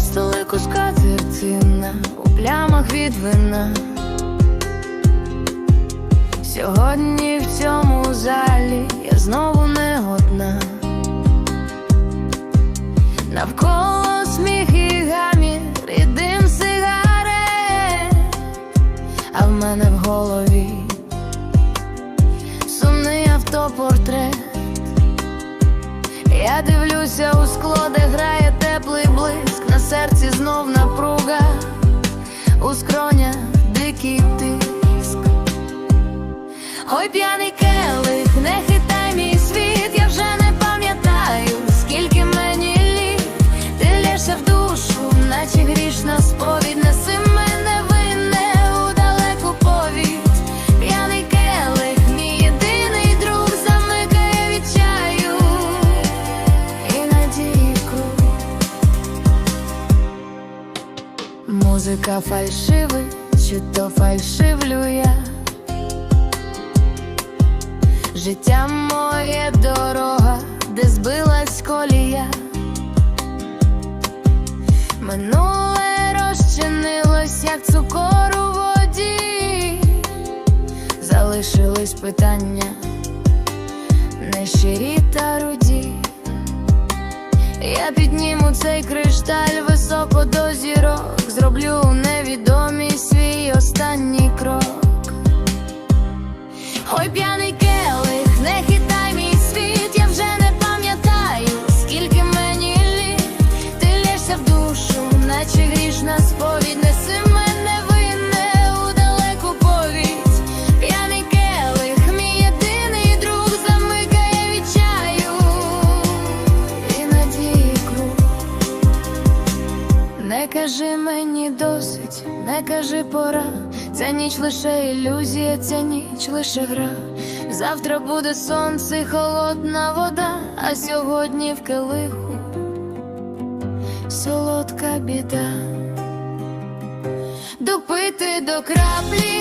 столику скатертина у плямах від вина. Сьогодні в цьому залі я знову не одна. Навколо сміх і гамір, і дим сигарет, а в мене в голові сумний автопортрет. Я дивлюся у скло, у скронях дикий тиск. Ой, п'яний Музика фальшивить, чи то фальшивлю я. Життя моє дорога, де збилась колія. Минуле розчинилось, як цукор у воді. Залишились питання, нещирі та руді. Я підніму цей кришталь високо до зірок, зроблю у свій останній крок. Не кажи мені досить, не кажи пора. Ця ніч лише ілюзія, ця ніч лише гра. Завтра буде сонце, холодна вода, а сьогодні в келиху солодка біда. Допити до краплі,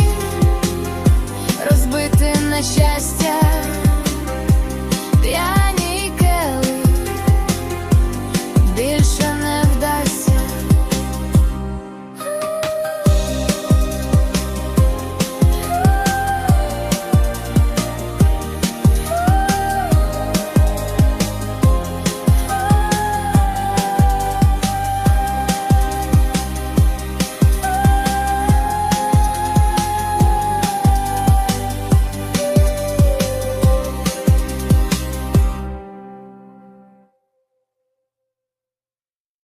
розбити на щастя.